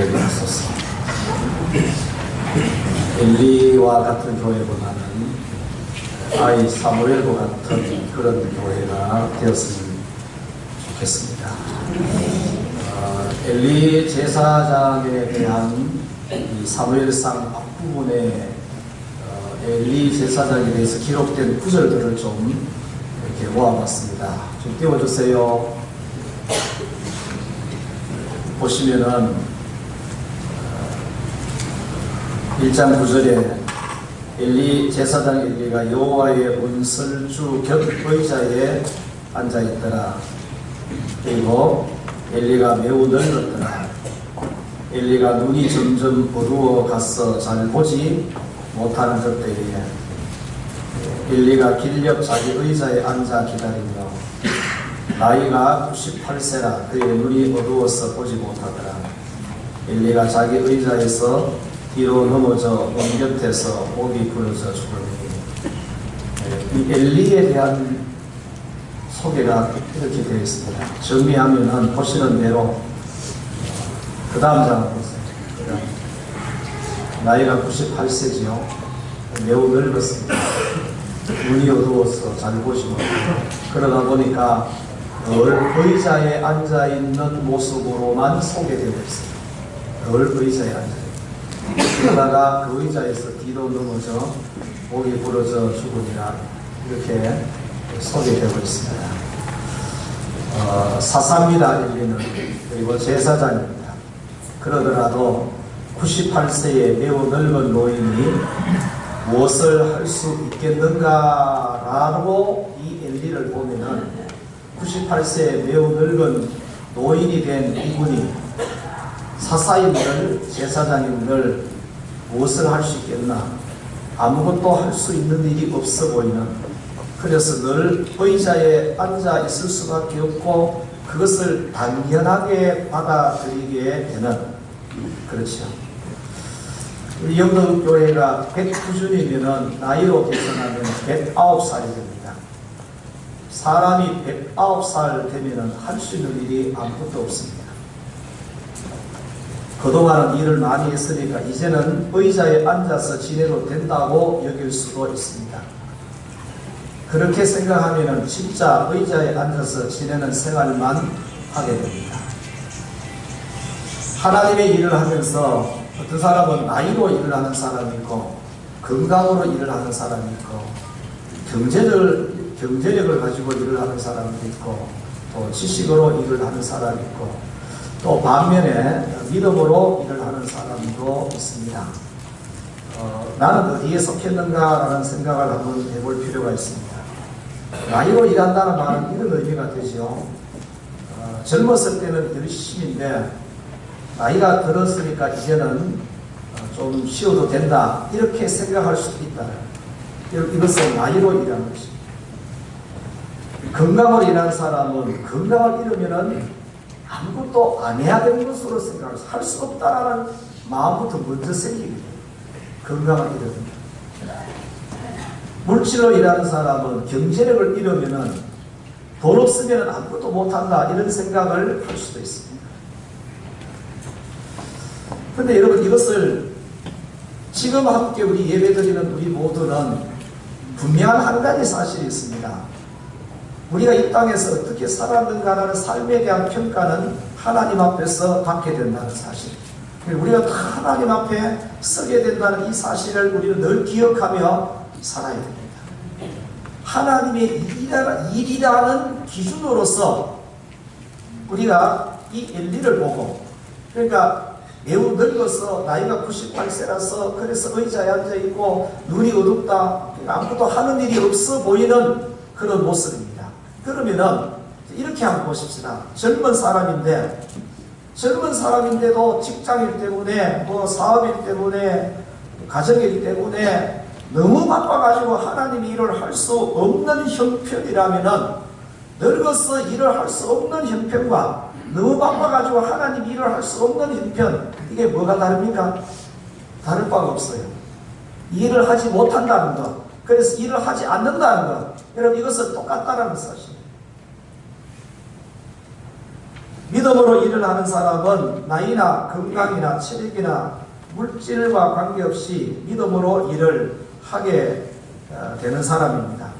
되게 하소서. 엘리와 같은 교회보다는 아이 사무엘과 같은 그런 교회가 되었으면 좋겠습니다. 어, 엘리 제사장에 대한 이 사무엘상 앞부분에 어, 엘리 제사장에 대해서 기록된 구절들을 좀 이렇게 모아봤습니다. 좀 띄워주세요. 보시면은 1장 9절에 엘리 제사장 엘리가 여호와의 문설주 곁 의자에 앉아 있더라. 그리고 엘리가 매우 늙었더라. 엘리가 눈이 점점 어두워 가서 잘 보지 못하는 그때에 엘리가 길옆 자기 의자에 앉아 기다리며 나이가 98세라 그의 눈이 어두워서 보지 못하더라. 엘리가 자기 의자에서 뒤로 넘어져 몸 곁에서 목이 부러져 죽으니 이 엘리에 대한 소개가 이렇게 되어 있습니다. 정리하면은 보시는 대로 그 다음 장 보세요. 나이가 98세지요. 매우 늙었습니다. 눈이 어두워서 잘 보지 못해요. 그러다 보니까 늘 의자에 앉아 있는 모습으로만 소개되고 있습니다. 늘 의자에 앉아. 그러다가 그 의자에서 뒤로 넘어져 목이 부러져 죽으리라 이렇게 소개되고 있습니다. 어, 사사입니다. 엘리는 그리고 제사장입니다. 그러더라도 98세의 매우 늙은 노인이 무엇을 할 수 있겠는가라고 이 엘리를 보면은 98세의 매우 늙은 노인이 된 이분이 사사임들, 제사장임들 무엇을 할 수 있겠나? 아무것도 할 수 있는 일이 없어 보이는 그래서 늘 의자에 앉아 있을 수밖에 없고 그것을 당연하게 받아들이게 되는 그렇죠. 우리 영덕교회가 109주년이면 나이로 계산하면 109살이 됩니다. 사람이 109살 되면 할 수 있는 일이 아무것도 없습니다. 그동안은 일을 많이 했으니까 이제는 의자에 앉아서 지내도 된다고 여길 수도 있습니다. 그렇게 생각하면 진짜 의자에 앉아서 지내는 생활만 하게 됩니다. 하나님의 일을 하면서 어떤 사람은 나이로 일을 하는 사람이 있고 건강으로 일을 하는 사람이 있고 경제를, 경제력을 가지고 일을 하는 사람도 있고 또 지식으로 일을 하는 사람이 있고 또 반면에 믿음으로 일을 하는 사람도 있습니다. 어, 나는 어디에 속했는가라는 생각을 한번 해볼 필요가 있습니다. 나이로 일한다는 말은 이런 의미가 되죠. 어, 젊었을 때는 열심인데 나이가 들었으니까 이제는 어, 좀 쉬어도 된다 이렇게 생각할 수도 있다. 이것은 나이로 일하는 것입니다. 건강으로 일하는 사람은 건강을 잃으면은 아무것도 안 해야 되는 것으로 생각해서 할수 없다라는 마음부터 먼저 생기게 돼요. 건강을 잃으면. 물질로 일하는 사람은 경제력을 잃으면은 돈 없으면 아무것도 못한다 이런 생각을 할 수도 있습니다. 근데 여러분 이것을 지금 함께 우리 예배 드리는 우리 모두는 분명한 한 가지 사실이 있습니다. 우리가 이 땅에서 어떻게 살았는가라는 삶에 대한 평가는 하나님 앞에서 받게 된다는 사실. 우리가 다 하나님 앞에 서게 된다는 이 사실을 우리는 늘 기억하며 살아야 됩니다. 하나님의 일이라 는 기준으로서 우리가 이 엘리를 보고 그러니까 매우 늙어서 나이가 98세라서 그래서 의자에 앉아 있고 눈이 어둡다 아무것도 하는 일이 없어 보이는 그런 모습입니다. 그러면은 이렇게 한번 보십시다. 젊은 사람인데 젊은 사람인데도 직장일 때문에 뭐 사업일 때문에 가정일 때문에 너무 바빠가지고 하나님 일을 할 수 없는 형편이라면은 늙어서 일을 할 수 없는 형편과 너무 바빠가지고 하나님 일을 할 수 없는 형편 이게 뭐가 다릅니까? 다를 바가 없어요. 일을 하지 못한다는 것 그래서 일을 하지 않는다는 것 여러분 이것은 똑같다는 사실 믿음으로 일을 하는 사람은 나이나 건강이나 체력이나 물질과 관계없이 믿음으로 일을 하게 어, 되는 사람입니다.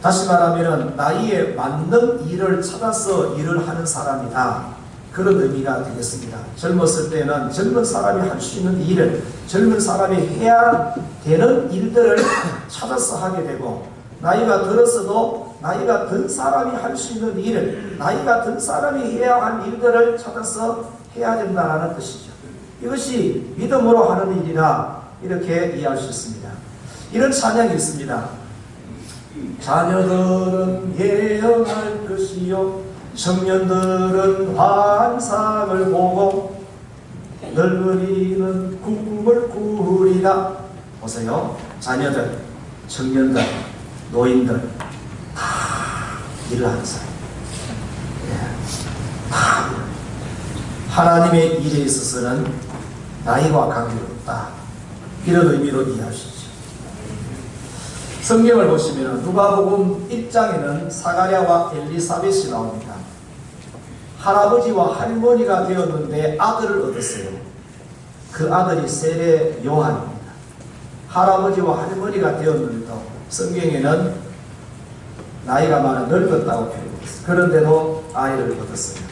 다시 말하면 나이에 맞는 일을 찾아서 일을 하는 사람이다. 그런 의미가 되겠습니다. 젊었을 때는 젊은 사람이 할 수 있는 일을 젊은 사람이 해야 되는 일들을 찾아서 하게 되고 나이가 들었어도 나이가 든 사람이 할 수 있는 일을 나이가 든 사람이 해야 할 일들을 찾아서 해야 된다는 뜻이죠. 이것이 믿음으로 하는 일이라 이렇게 이해할 수 있습니다. 이런 찬양이 있습니다. 자녀들은 예언할 것이요 청년들은 환상을 보고 늙은이는 꿈을 꾸리다 보세요 자녀들 청년들 노인들 다 일을 하는 사람 예, 다 하나님의 일에 있어서는 나이와 관계없다 이런 의미로 이해하시죠 성경을 보시면 누가복음 1장에는 사가랴와 엘리사벳이 나옵니다. 할아버지와 할머니가 되었는데 아들을 얻었어요. 그 아들이 세례 요한입니다. 할아버지와 할머니가 되었는데도 성경에는 나이가 많아 늙었다고 표현했어요. 그런데도 아이를 얻었어요.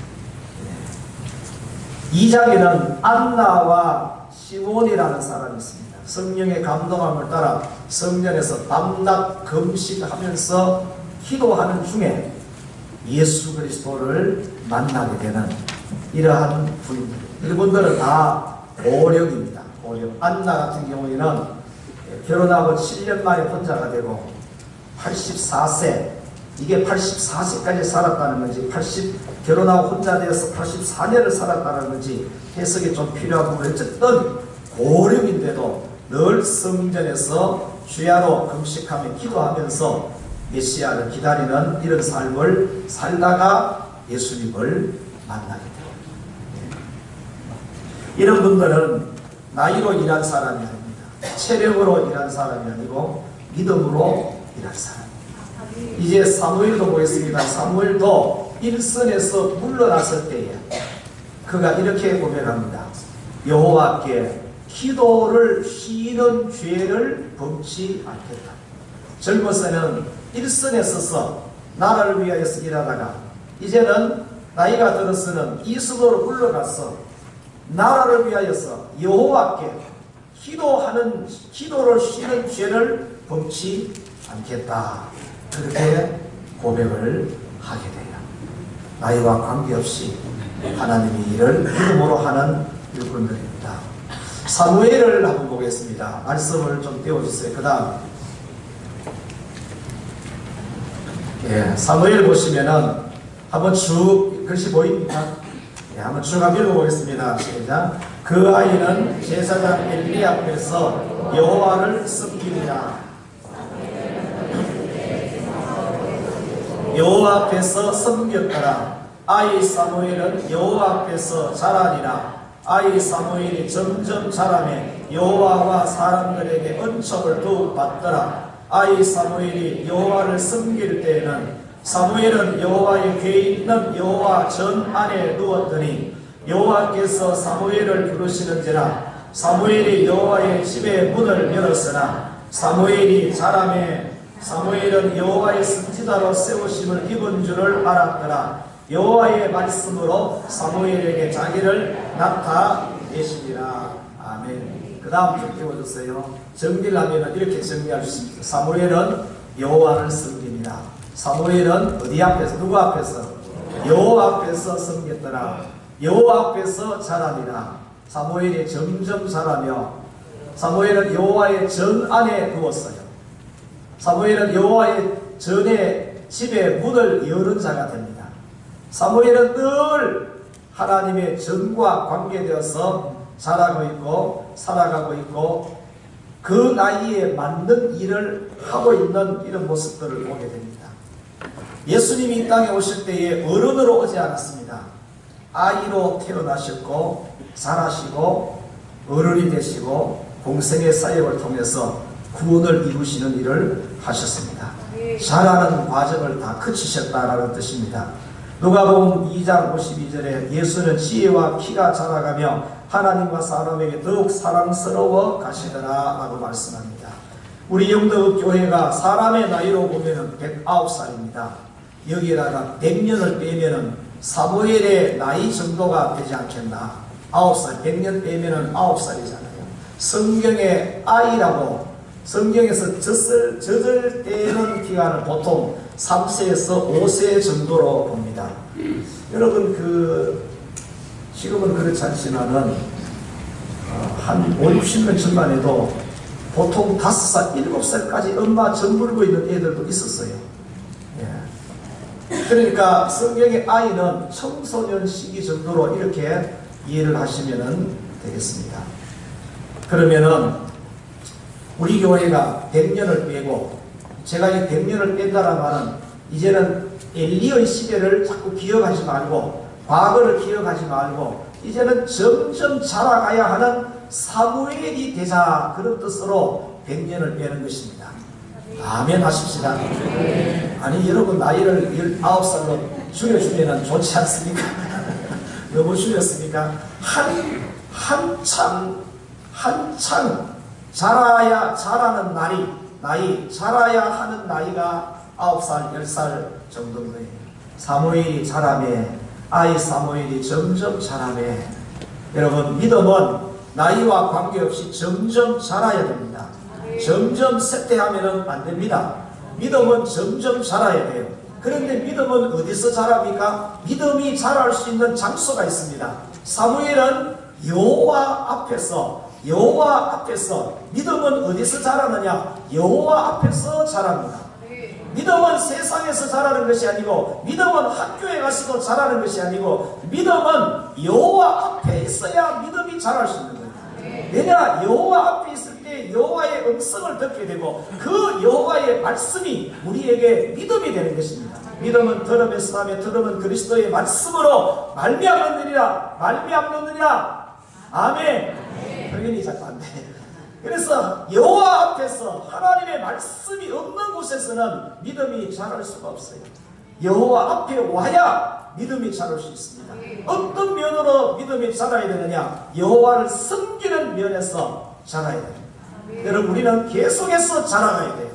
네. 2장에는 안나와 시몬이라는 사람이 있습니다. 성령의 감동함을 따라 성전에서 밤낮 금식하면서 기도하는 중에 예수 그리스도를 만나게 되는 이러한 분입니다. 이분들은 다 고령입니다. 고령. 안나 같은 경우에는 결혼하고 7년 만에 혼자가 되고 84세 이게 84세까지 살았다는 건지 80 결혼하고 혼자 되어서 84년을 살았다는 건지 해석이 좀 필요하고 어쨌든 고령인데도 늘 성전에서 주야로 금식하며 기도하면서 메시아를 기다리는 이런 삶을 살다가 예수님을 만나게 돼요. 예. 이런 분들은 나이로 일한 사람이 아닙니다. 체력으로 일한 사람이 아니고 믿음으로 일할 사람입니다. 이제 사무엘도 보겠습니다. 사무엘도 일선에서 물러났을 때에 그가 이렇게 고백합니다. 여호와께 기도를 쉬는 죄를 범치 않겠다. 젊어서는 일선에 서서 나라를 위하여서 일하다가 이제는 나이가 들어서는 이수도로 물러가서 나라를 위하여서 여호와께 기도하는 기도를 쉬는 죄를 범치 않겠다. 그렇게 고백을 하게 돼요. 나이와 관계없이 하나님의 일을 믿음으로 하는 일꾼들입니다. 사무엘을 한번 보겠습니다. 말씀을 좀 띄워주세요. 그 다음 예, 사무엘 보시면은 한번 쭉 글씨 보입니까? 예, 한번 쭉 한번 읽어보겠습니다. 시작. 그 아이는 제사장 엘리 앞에서 여호와를 섬기리라. 여호와 앞에서 섬겼더라. 아이 사무엘은 여호와 앞에서 자라니라. 아이 사무엘이 점점 자라매 여호와와 사람들에게 은총을 더욱 받더라. 아이 사무엘이 여호와를 섬길 때에는 사무엘은 여호와의 궤에 있는 여호와 전 안에 누웠더니 여호와께서 사무엘을 부르시는지라 사무엘이 여호와의 집의 문을 열었으나 사무엘이 자라매 사무엘은 여호와의 선지자로 세우심을 입은 줄을 알았더라. 여호와의 말씀으로 사무엘에게 자기를 나타내시니라. 아멘. 그 다음 좀 띄워주세요. 정리를 하면 이렇게 정리할 수 있습니다. 사무엘은 여호와를 섬깁니다. 사무엘은 어디 앞에서 누구 앞에서 여호와 앞에서 섬겼더라. 여호와 앞에서 자라니라. 사무엘이 점점 자라며 사무엘은 여호와의 전 안에 누웠어요. 사무엘은 여호와의 전에 집에 문을 여는 자가 됩니다. 사무엘은 늘 하나님의 전과 관계되어서 자라고 있고 살아가고 있고 그 나이에 맞는 일을 하고 있는 이런 모습들을 보게 됩니다. 예수님이 이 땅에 오실 때에 어른으로 오지 않았습니다. 아이로 태어나셨고 자라시고 어른이 되시고 공생의 사역을 통해서 구원을 이루시는 일을 하셨습니다. 자라는 과정을 다 거치셨다라는 뜻입니다. 누가복음 2장 52절에 예수는 지혜와 키가 자라가며 하나님과 사람에게 더욱 사랑스러워 가시더라라고 말씀합니다. 우리 영덕 교회가 사람의 나이로 보면은 109살입니다. 여기에다가 100년을 빼면은 사무엘의 나이 정도가 되지 않겠나? 9살, 100년 빼면은 9살이잖아요. 성경의 아이라고 성경에서 젖을, 젖을 때는 기간을 보통 3세에서 5세 정도로 봅니다. 여러분 그 지금은 그렇지 않지만은 어, 한 5, 60년 전만 해도 보통 5살, 7살까지 엄마 젖 물고 있는 애들도 있었어요. 예. 그러니까 성경의 아이는 청소년 시기 정도로 이렇게 이해를 하시면 되겠습니다. 그러면은 우리 교회가 100년을 빼고 제가 이 100년을 뺀다는 말은 이제는 엘리의 시대를 자꾸 기억하지 말고 과거를 기억하지 말고 이제는 점점 자라가야 하는 사무엘이 되자 그런 뜻으로 100년을 빼는 것입니다. 아멘 하십시다. 아니 여러분 나이를 19살로 줄여주면 좋지 않습니까? 너무 줄였습니까? 한, 한참 한창 자라야 자라는 날이 나이 자라야 하는 나이가 9살 10살 정도인 거예요. 사무엘이 자라매 아이 사무엘이 점점 자라매 여러분 믿음은 나이와 관계없이 점점 자라야 됩니다. 점점 쇠퇴하면 안 됩니다. 믿음은 점점 자라야 돼요. 그런데 믿음은 어디서 자랍니까? 믿음이 자랄 수 있는 장소가 있습니다. 사무엘은 여호와 앞에서 여호와 앞에서 믿음은 어디서 자라느냐? 여호와 앞에서 자랍니다. 믿음은 세상에서 자라는 것이 아니고 믿음은 학교에 가서도 자라는 것이 아니고 믿음은 여호와 앞에 있어야 믿음이 자랄 수 있는 거예요. 왜냐 여호와 앞에 있을 때 여호와 의 음성을 듣게 되고 그 여호와의 말씀이 우리에게 믿음이 되는 것입니다. 믿음은 들음에서 하며 들음은 그리스도의 말씀으로 말미암느니라 말미암느니라 아멘. 당연히 자꾸 안 돼. 그래서 여호와 앞에서 하나님의 말씀이 없는 곳에서는 믿음이 자랄 수가 없어요. 여호와 앞에 와야 믿음이 자랄 수 있습니다. 어떤 면으로 믿음이 자라야 되느냐? 여호와를 섬기는 면에서 자라야 됩니다. 여러분 우리는 계속해서 자라가야 돼요.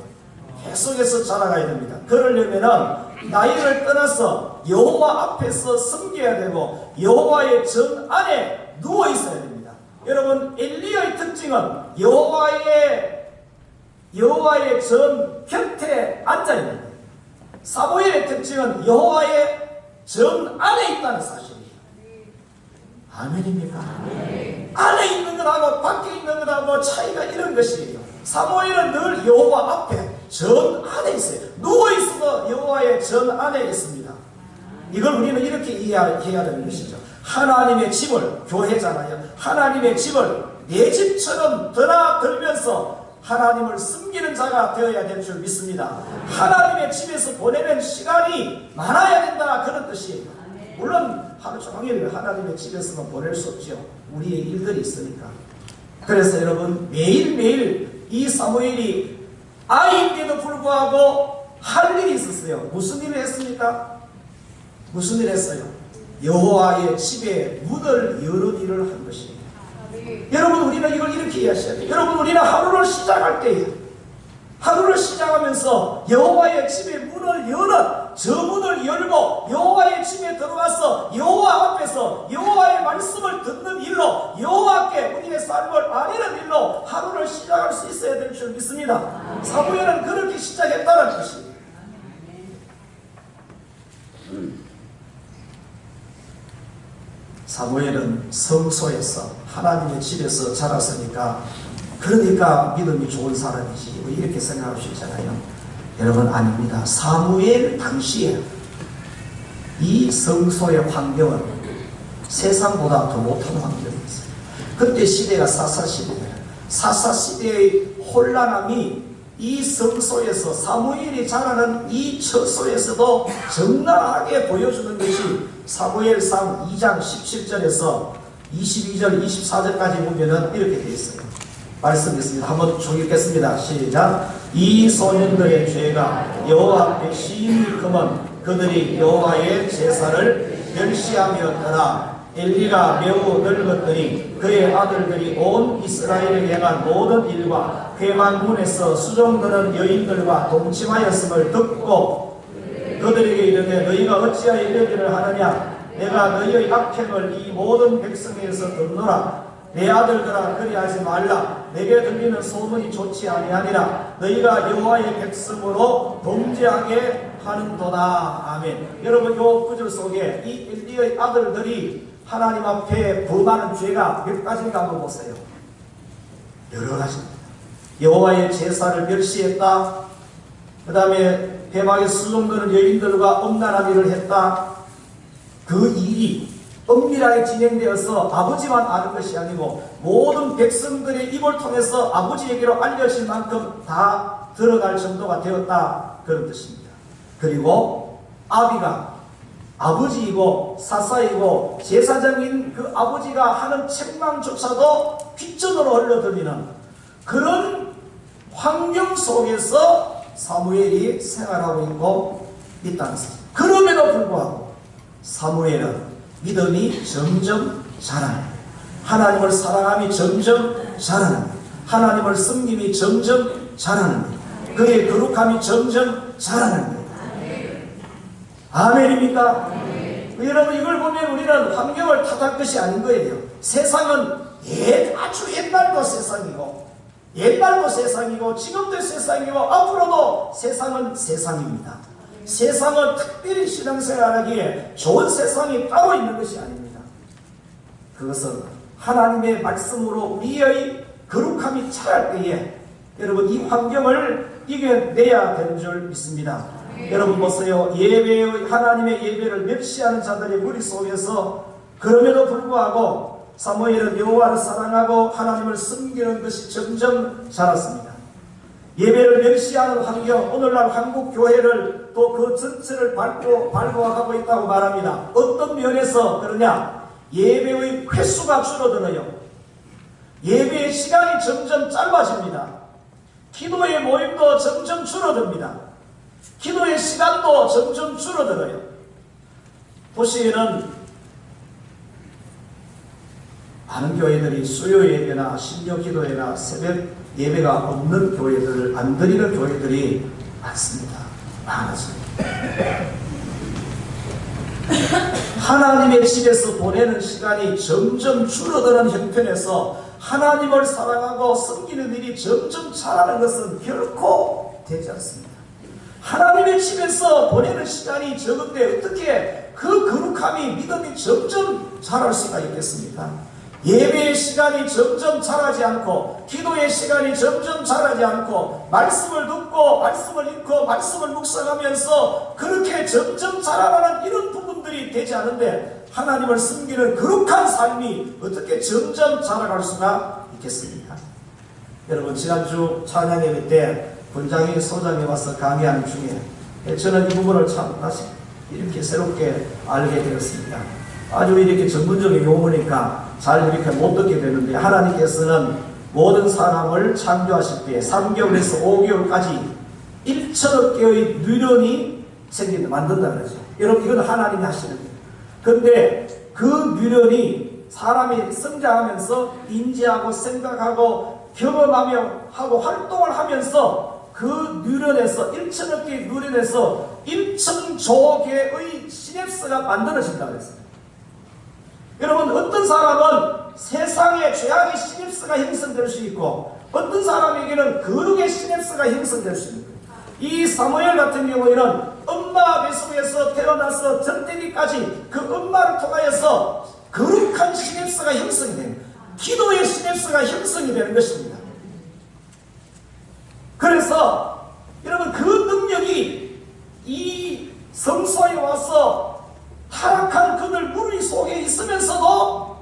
계속해서 자라가야 됩니다. 그러려면은 나이를 떠나서 여호와 앞에서 섬겨야 되고 여호와의 전 안에 누워 있어야 됩니다. 여러분 엘리야의 특징은 여호와의 여호와의 전 곁에 앉아 있는. 사무엘의 특징은 여호와의 전 안에 있다는 사실이에요. 아멘입니까? 안에 있는 것하고 밖에 있는 것하고 차이가 이런 것이에요. 사무엘은 늘 여호와 앞에 전 안에 있어요. 누워 있어도 여호와의 전 안에 있습니다. 이걸 우리는 이렇게 이해해야 되는 것이죠. 하나님의 집을 교회잖아요. 하나님의 집을 내 집처럼 드나들면서 하나님을 숨기는 자가 되어야 될 줄 믿습니다. 하나님의 집에서 보내는 시간이 많아야 된다 그런 뜻이에요. 물론 하루 종일 하나님의 집에서만 보낼 수 없죠. 우리의 일들이 있으니까. 그래서 여러분 매일매일 이 사무엘이 아이인데도 불구하고 할 일이 있었어요. 무슨 일을 했습니까? 무슨 일을 했어요? 여호와의 집에 문을 여는 일을 한 것입니다. 여러분 우리는 이걸 이렇게 이해하셔야 돼요. 여러분 우리는 하루를 시작할 때 하루를 시작하면서 여호와의 집에 문을 여는 저 문을 열고 여호와의 집에 들어가서 여호와 앞에서 여호와의 말씀을 듣는 일로 여호와께 우리의 삶을 아리는 일로 하루를 시작할 수 있어야 될 줄 믿습니다. 사무엘은 그렇게 시작했다는 것입니다. 사무엘은 성소에서 하나님의 집에서 자랐으니까 그러니까 믿음이 좋은 사람이지 뭐 이렇게 생각할 수 있잖아요. 여러분 아닙니다. 사무엘 당시에 이 성소의 환경은 세상보다 더 못한 환경이었어요. 그때 시대가 사사 시대예요. 사사 시대의 혼란함이 이 성소에서 사무엘이 자라는 이 처소에서도 적나하게 보여주는 것이 사무엘상 2장 17절에서 22절 24절까지 보면은 이렇게 되어 있어요. 말씀 있습니다. 한번 쭉 읽겠습니다. 시작. 이 소년들의 죄가 여호와 앞에 심히 크면 그들이 여호와의 제사를 멸시하였더라. 엘리가 매우 늙었더니 그의 아들들이 온 이스라엘에 행한 모든 일과 회만문에서 수종드는 여인들과 동침하였음을 듣고 그들에게 이르되 너희가 어찌하여 이러기를 하느냐 내가 너희의 악행을 이 모든 백성에서 듣노라 내 아들들아 그리하지 말라. 내게 들리는 소문이 좋지 아니하니라. 너희가 여호와의 백성으로 동지하게 하는도다. 아멘. 여러분 요 구절 속에 이 엘리의 아들들이 하나님 앞에 범하는 죄가 몇 가지인가 한번 보세요. 여러 가지입니다. 여호와의 제사를 멸시했다. 그 다음에 해막에 수종드는 여인들과 음란한 일을 했다. 그 일이 엄밀하게 진행되어서 아버지만 아는 것이 아니고 모든 백성들의 입을 통해서 아버지에게로 알려질 만큼 다 들어갈 정도가 되었다 그런 뜻입니다. 그리고 아비가 아버지이고 사사이고 제사장인 그 아버지가 하는 책망조차도 뒷전으로 흘러들리는 그런 환경 속에서 사무엘이 생활하고 있고 있다는 것입니다. 그럼에도 불구하고 사무엘은 믿음이 점점 자라는. 하나님을 사랑함이 점점 자라는. 하나님을 섬김이 점점 자라는. 그의 거룩함이 점점 자라는. 아멘입니까? 여러분 이걸 보면 우리는 환경을 탓할 것이 아닌 거예요. 세상은 예, 아주 옛날도 세상이고 옛날도 세상이고 지금도 세상이고 앞으로도 세상은 세상입니다. 세상은 특별히 신앙생활하기에 좋은 세상이 따로 있는 것이 아닙니다. 그것은 하나님의 말씀으로 우리의 거룩함이 차갈 때에 여러분 이 환경을 이겨내야 되는 줄 믿습니다. 여러분 보세요. 예배의 하나님의 예배를 멸시하는 자들의 무리 속에서 그럼에도 불구하고 사무엘은 여호와를 사랑하고 하나님을 섬기는 것이 점점 자랐습니다. 예배를 멸시하는 환경, 오늘날 한국 교회를 또 그 전체를 밟고 밟아가고 있다고 말합니다. 어떤 면에서 그러냐? 예배의 횟수가 줄어들어요. 예배의 시간이 점점 짧아집니다. 기도의 모임도 점점 줄어듭니다. 기도의 시간도 점점 줄어들어요. 도시에는 많은 교회들이 수요 예배나 신령 기도회나 새벽 예배가 없는 교회들, 안 드리는 교회들이 많습니다. 많아집니다. 하나님의 집에서 보내는 시간이 점점 줄어드는 형편에서 하나님을 사랑하고 섬기는 일이 점점 자라는 것은 결코 되지 않습니다. 하나님의 집에서 보내는 시간이 적은데 어떻게 그 거룩함이 믿음이 점점 자랄 수가 있겠습니까? 예배의 시간이 점점 자라지 않고 기도의 시간이 점점 자라지 않고 말씀을 듣고 말씀을 읽고 말씀을 묵상하면서 그렇게 점점 자라나는 이런 부분들이 되지 않은데 하나님을 섬기는 거룩한 삶이 어떻게 점점 자라갈 수가 있겠습니까? 여러분 지난주 찬양 예배 때 본장이 소장에 와서 강의하는 중에 저는 이 부분을 참 다시 이렇게 새롭게 알게 되었습니다. 아주 이렇게 전문적인 용어니까 잘 이렇게 못 듣게 되는데 하나님께서는 모든 사람을 창조하실 때 3개월에서 5개월까지 1천억 개의 뉴런이 생긴다 만든다 그러죠. 여러분 이건 하나님이 하시는 거예요. 근데 그 뉴런이 사람이 성장하면서 인지하고 생각하고 경험하며 하고 활동을 하면서 그 뉴런에서 1천억 개의 뉴런에서 1천조 개의 시냅스가 만들어진다 그랬어요. 여러분 어떤 사람은 세상에 죄악의 시냅스가 형성될 수 있고 어떤 사람에게는 거룩의 시냅스가 형성될 수 거예요. 이 사무엘 같은 경우에는 엄마 뱃속에서 태어나서 전대기까지 그 엄마를 통하여서 거룩한 시냅스가 형성이 거예요. 기도의 시냅스가 형성이 되는 것입니다. 그래서 여러분 그 능력이 이 성소에 와서 타락한 그들 무리 속에 있으면서도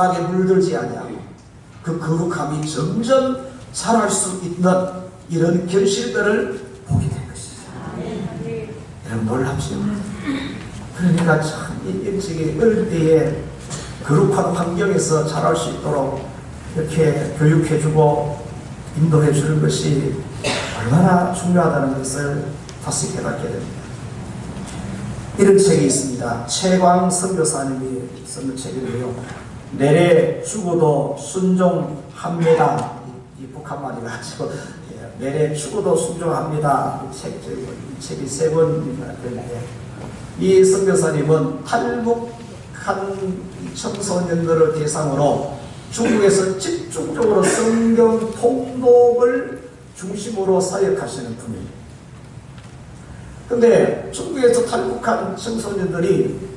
그 타락에 물들지 아니하고 그 거룩함이 점점 자랄 수 있는 이런 결실들을 보게 된 것이죠. 여러분 놀랍죠? 그러니까 참 일찍이 어릴 때에 거룩한 환경에서 자랄 수 있도록 이렇게 교육해주고 인도해 주는 것이 얼마나 중요하다는 것을 다시 깨닫게 됩니다. 이런 책이 있습니다. 최광 선교사님이 쓴 책인데요. 죽어도 순종합니다. 이, 이 북한말이 가지고 예, 죽어도 순종합니다. 이 책, 이 책이 세 번이나 되는데 이 선교사님은 탈북한 청소년들을 대상으로 중국에서 집중적으로 성경 통독을 중심으로 사역하시는 분입니다. 근데 중국에서 탈북한 청소년들이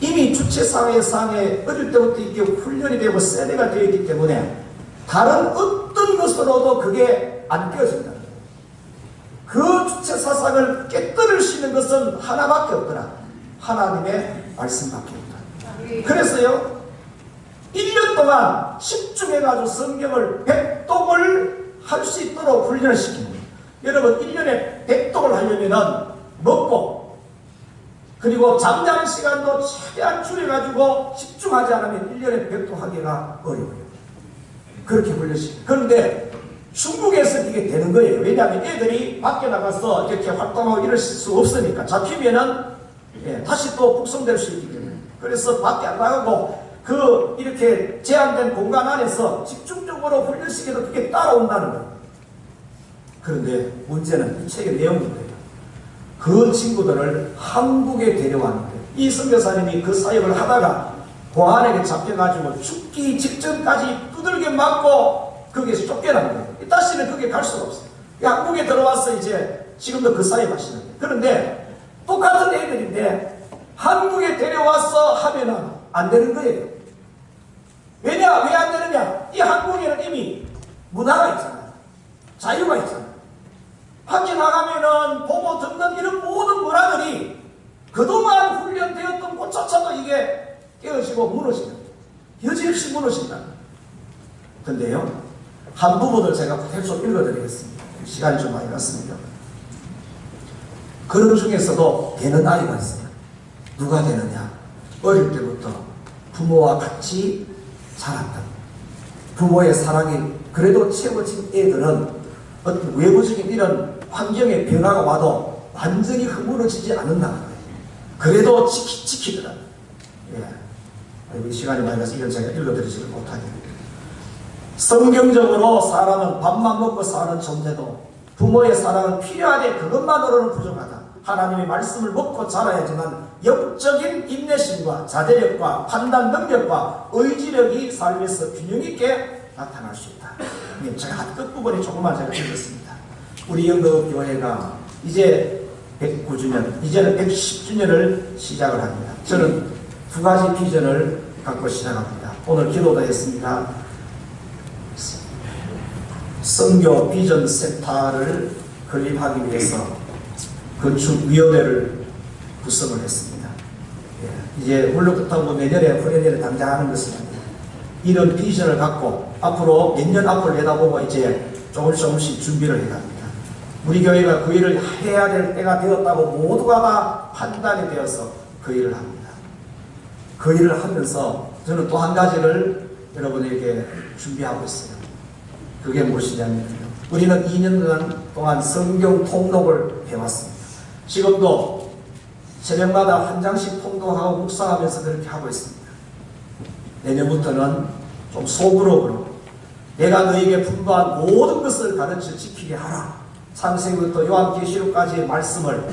이미 주체사회 상에 어릴 때부터 이게 훈련이 되고 세대가 되어 있기 때문에 다른 어떤 것으로도 그게 안 깨어진다. 그 주체 사상을 깨뜨릴 수 있는 것은 하나밖에 없더라. 하나님의 말씀밖에 없다. 그래서요, 1년 동안 집중해가지고 성경을 백독을 할 수 있도록 훈련을 시킵니다. 여러분 1년에 백독을 하려면은 먹고 그리고 잠자는 시간도 최대한 줄여가지고 집중하지 않으면 1년에 백독하기가 어려워요. 그렇게 훈련시킵니다. 그런데 중국에서 이게 되는 거예요. 왜냐하면 애들이 밖에 나가서 이렇게 활동하고 이럴 수 없으니까 잡히면은 예, 다시 또 북송될 수 있기 때문에 그래서 밖에 안 나가고 그 이렇게 제한된 공간 안에서 집중적으로 훈련시켜도 그게 따라온다는 거예요. 그런데 문제는 이 책의 내용인데요. 그 친구들을 한국에 데려왔는데 이 선교사님이 그 사역을 하다가 고안에게 잡혀가지고 죽기 직전까지 두들겨 맞고 거기에서 쫓겨난 거예요. 다시는 거기에 갈 수가 없어요. 한국에 들어와서 이제 지금도 그 사역 하시는 거예요. 그런데 똑같은 애들인데 한국에 데려와서 하면은 안 되는 거예요. 왜냐? 왜 안 되느냐? 이 한국에는 이미 문화가 있잖아요. 자유가 있잖아요. 밖에 나가면은 보고 듣는 이런 모든 문화들이 그동안 훈련되었던 꽃조차도 이게 깨어지고 무너진다. 여지없이 무너진다. 근데요, 한 부분을 제가 계속 읽어드리겠습니다. 시간이 좀 많이 갔습니다. 그런 중에서도 되는 아이가 있어요. 누가 되느냐? 어릴 때부터 부모와 같이 자랐다. 부모의 사랑이 그래도 채워진 애들은 어떤 외부적인 이런 환경의 변화가 와도 완전히 흐물어지지 거예요. 그래도 지키, 지키더라. 예. 시간이 많이 가서 이건 제가 읽어드리지를 못하게. 성경적으로 사람은 밥만 먹고 사는 존재도 부모의 사랑은 필요하되 그것만으로는 부족하다. 하나님의 말씀을 먹고 자라야지만 영적인 인내심과 자제력과 판단 능력과 의지력이 삶에서 균형 있게 나타날 수 있다. 네, 제가 한 끝부분에 조금만 제가 읽었습니다. 우리 영덕교회가 이제 109주년, 이제는 110주년을 시작을 합니다. 저는 두 가지 비전을 갖고 시작합니다. 오늘 기도도 했습니다. 성교 비전 센터를 건립하기 위해서 건축위원회를 구성을 했습니다. 예, 이제 물론 그렇다고 내년에 후년에 당장 하는 것은. 이런 비전을 갖고 앞으로 몇 년 앞을 내다보고 이제 조금씩 조금씩 준비를 해갑니다. 우리 교회가 그 일을 해야 될 때가 되었다고 모두가 다 판단이 되어서 그 일을 합니다. 그 일을 하면서 저는 또 한 가지를 여러분에게 준비하고 있어요. 그게 무엇이냐면 우리는 2년간 동안 성경 통독을 해왔습니다. 지금도 새벽마다 한 장씩 통독하고 묵상하면서 그렇게 하고 있습니다. 내년부터는 좀 소그룹으로 내가 너에게 분부한 모든 것을 가르쳐 지키게 하라. 창세기부터 요한계시록까지의 말씀을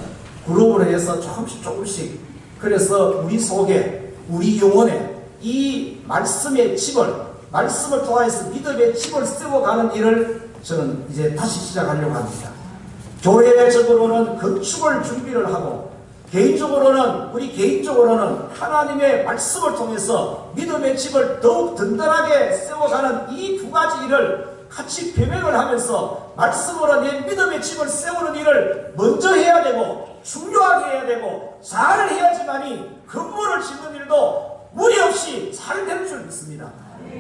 그룹으로 해서 조금씩 조금씩 그래서 우리 속에 우리 영혼에 이 말씀의 집을 말씀을 통해서 믿음의 집을 세워가는 일을 저는 이제 다시 시작하려고 합니다. 교회적으로는 건축을 준비를 하고 개인적으로는 우리 개인적으로는 하나님의 말씀을 통해서 믿음의 집을 더욱 든든하게 세워가는 이 두 가지 일을 같이 병행을 하면서 말씀으로 내 믿음의 집을 세우는 일을 먼저 해야 되고 중요하게 해야 되고 잘 해야지만이 건물을 짓는 일도 무리 없이 잘 될 줄 믿습니다.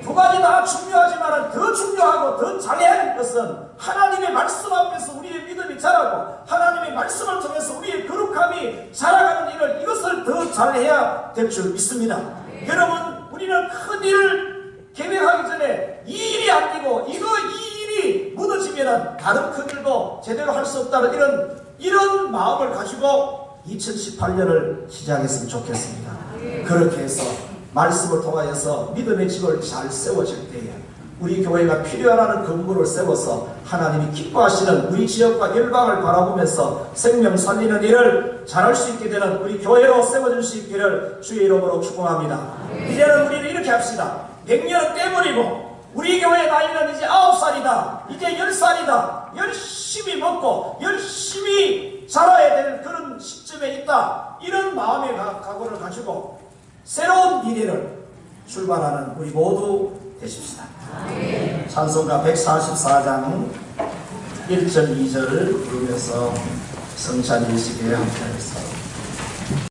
두 가지 다 중요하지만 더 중요하고 더 잘해야 할 것은 하나님의 말씀 앞에서 우리의 믿음이 자라고 하나님의 말씀을 통해서 우리의 거룩함이 자라가는 일을 이것을 더 잘해야 될 줄 믿습니다. 여러분 우리는 큰 일을 계획하기 전에 이 일이 안 되고 이거 이일 이 무너지면 다른 큰 일도 제대로 할 수 없다는 이런 이런 마음을 가지고 2018년을 시작했으면 좋겠습니다. 그렇게 해서 말씀을 통하여서 믿음의 집을 잘 세워질 때에 우리 교회가 하는 건물을 세워서 하나님이 기뻐하시는 우리 지역과 열방을 바라보면서 생명 살리는 일을 잘할 수 있게 되는 우리 교회로 세워질 수 있기를 주의 이름으로 축원합니다. 이제는 우리는 이렇게 합시다. 100년은 떼버리고 우리 교회 나이는 이제 9살이다. 이제 10살이다. 열심히 먹고 열심히 살아야 되는 그런 시점에 있다. 이런 마음의 가- 각오를 가지고 새로운 미래를 출발하는 우리 모두 되십시다. 찬송가 144장 1절 2절을 부르면서 성찬 일식에 함께하겠습니다.